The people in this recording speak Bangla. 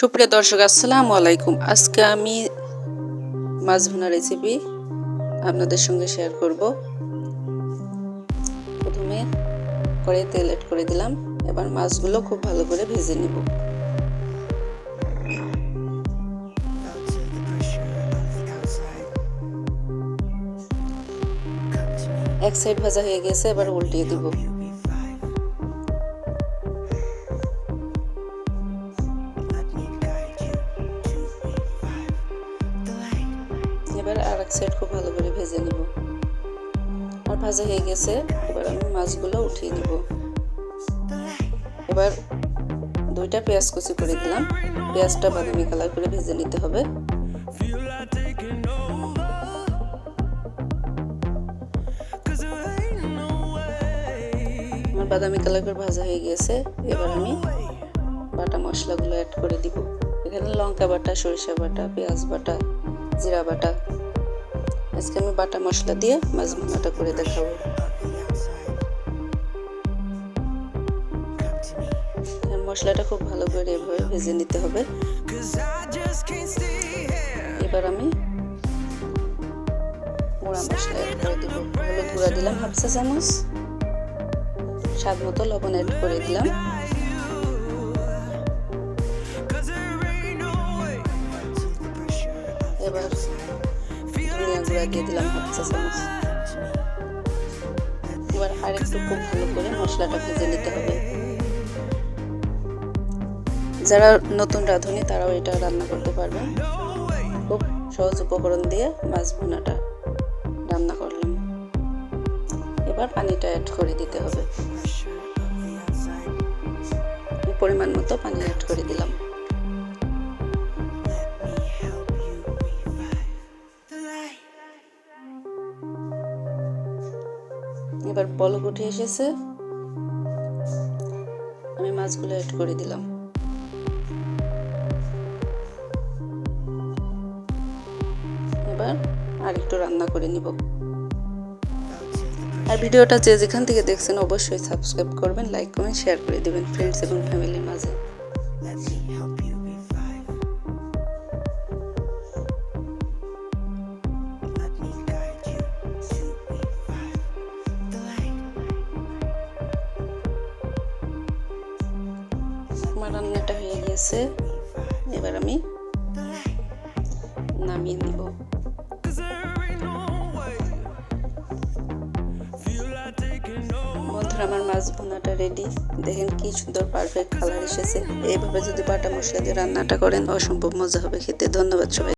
সুপ্রিয় দর্শক, আসসালামু আলাইকুম। আজকে আমি মাছ ভুনা রেসিপি আপনাদের সঙ্গে শেয়ার করব। প্রথমে করে তেল এড করে দিলাম। এবার মাছগুলো খুব ভালো করে ভেজে নিব। এক সাইড ভাজা হয়ে গেছে, এবার উল্টিয়ে দিব। এবার আর এক সাইড খুব ভালো করে ভেজে নিব। আর ভাজা হয়ে গেছে, এবার আমি মাছগুলো উঠিয়ে নিব। এবার দুইটা পেঁয়াজ কুচি করে দিলাম। পেঁয়াজটা বাদামি কালার করে ভেজে নিতে হবে। আমার বাদামি কালার করে ভাজা হয়ে গেছে। এবার আমি বাটা মশলাগুলো অ্যাড করে দিব। এখানে লঙ্কা বাটা, সরিষা বাটা, পেঁয়াজ বাটা জিরা বাটা। আজকে আমি বাটা মশলা দিয়ে মাছ ভাঙাটা করে দেখাবো। মশলাটা খুব ভালো করে এভাবে ভেজে নিতে হবে। এবার আমি মোড়া মশলা করে গুঁড়া দিলাম হাফ চা চামচ স্বাদ মতো লবণ অ্যাড করে দিলাম। এবার ধনিয়া গুঁড়া দিয়ে দিলাম হাফ চা চামচ এবার আরেকটু খুব ভালো করে মশলাটা ভেজে নিতে হবে। যারা নতুন রাঁধুনি, তারাও এটা রান্না করতে পারবেন খুব সহজ উপকরণ দিয়ে মাছ ভুনাটা রান্না করলাম। এবার পানিটা অ্যাড করে দিতে হবে। পরিমাণ মতো পানি এবার বলক উঠে এসেছে। আমি মাছগুলো অ্যাড করে দিলাম। এবার আর একটু রান্না করে নিব। আর ভিডিওটা যে যেখান থেকে দেখছেন, অবশ্যই সাবস্ক্রাইব করবেন লাইক করবেন শেয়ার করে দেবেন ফ্রেন্ডস এবং ফ্যামিলির মাঝে। আমার রান্নাটা হয়ে গিয়েছে এবার আমি নামিয়ে নিব। আমার মাছ বোনাটা রেডি দেখেন কি সুন্দর পারফেক্ট কালার এসেছে। এইভাবে যদি বাটা মশলা দিয়ে রান্নাটা করেন, অসম্ভব মজা হবে। খেতে ধন্যবাদ সবাই।